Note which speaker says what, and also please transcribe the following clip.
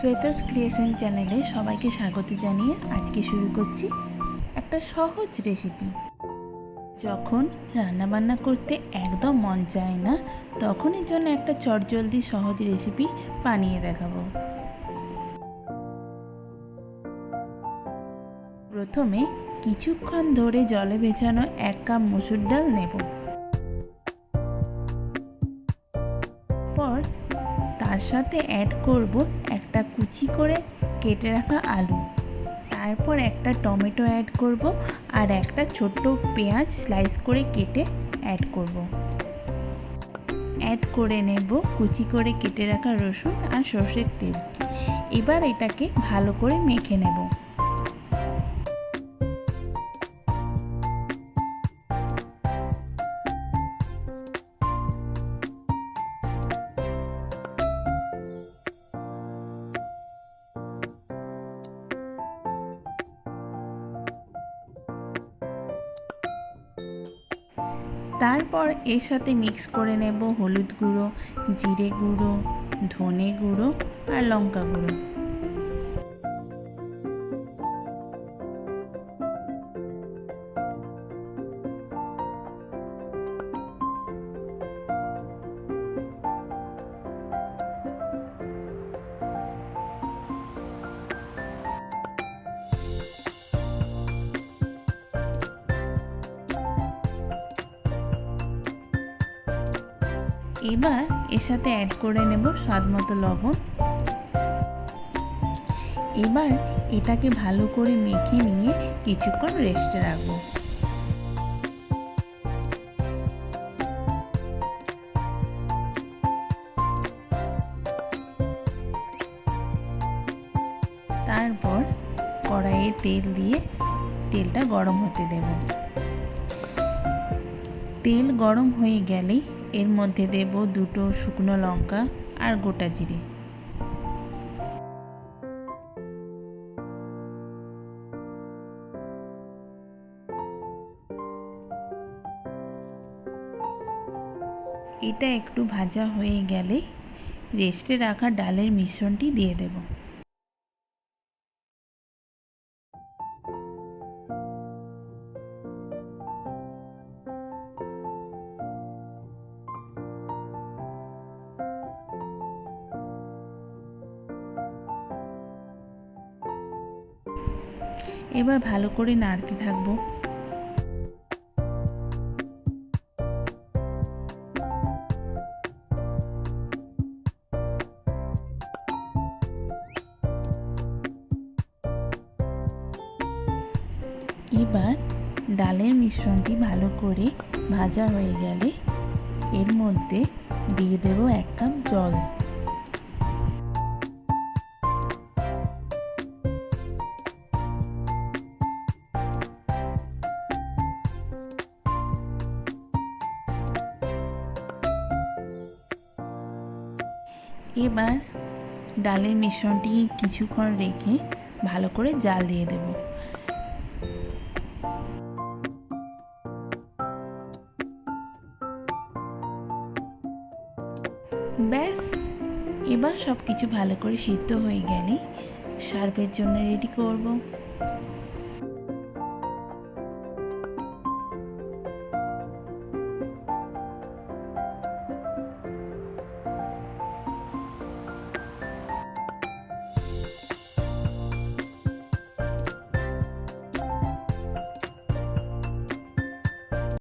Speaker 1: শ্বেতাস creation চ্যানেলে সবাইকে স্বাগত জানিয়ে আজকে শুরু করছি একটা সহজ রেসিপি যখন রান্নাবান্না করতে একদম মন চায় না তখন এর জন্য একটা চটজলদি সহজ রেসিপি বানিয়ে দেখাবো। প্রথমে কিছুক্ষণ ধরে জলে ভেজানো এক কাপ মুসুর ডাল নেব। তার সাথে অ্যাড করব একটা কুচি করে কেটে রাখা আলু। তারপর একটা টমেটো অ্যাড করব আর একটা ছোট্ট পেঁয়াজ স্লাইস করে কেটে অ্যাড করব। অ্যাড করে নেব, কুচি করে কেটে রাখা রসুন আর সর্ষের তেল। এবার এটাকে ভালো করে মেখে নেব। তারপর এর সাথে মিক্স করে নেব হলুদ গুঁড়ো, জিরে গুঁড়ো, ধনে গুঁড়ো আর লঙ্কা গুঁড়ো। এবার এর সাথে অ্যাড করে নেব স্বাদ মতো লবণ। এবার এটাকে ভালো করে মেখে নিয়ে কিছুক্ষণ রেস্টে রাখব। তারপর কড়াইয়ে তেল দিয়ে তেলটা গরম হতে দেব। তেল গরম হয়ে গেলেই এর মধ্যে দেব দুটো শুকনো লঙ্কা আর গোটা জিরে। এটা একটু ভাজা হয়ে গেলে রেস্টে রাখা ডালের মিশ্রণটি দিয়ে দেব। এবার ভালো করে নাড়তে থাকব। এবার ডালের মিশ্রণটি ভালো করে ভাজা হয়ে গেলে এর মধ্যে দিয়ে দেব এক কাপ জল। এবার ডালের মিশ্রণটি কিছুক্ষণ রেখে ভালো করে জাল দিয়ে দেব। ব্যাস, এবার সব কিছু ভালো করে সিদ্ধ হয়ে গেলে সার্ভের জন্য রেডি করব।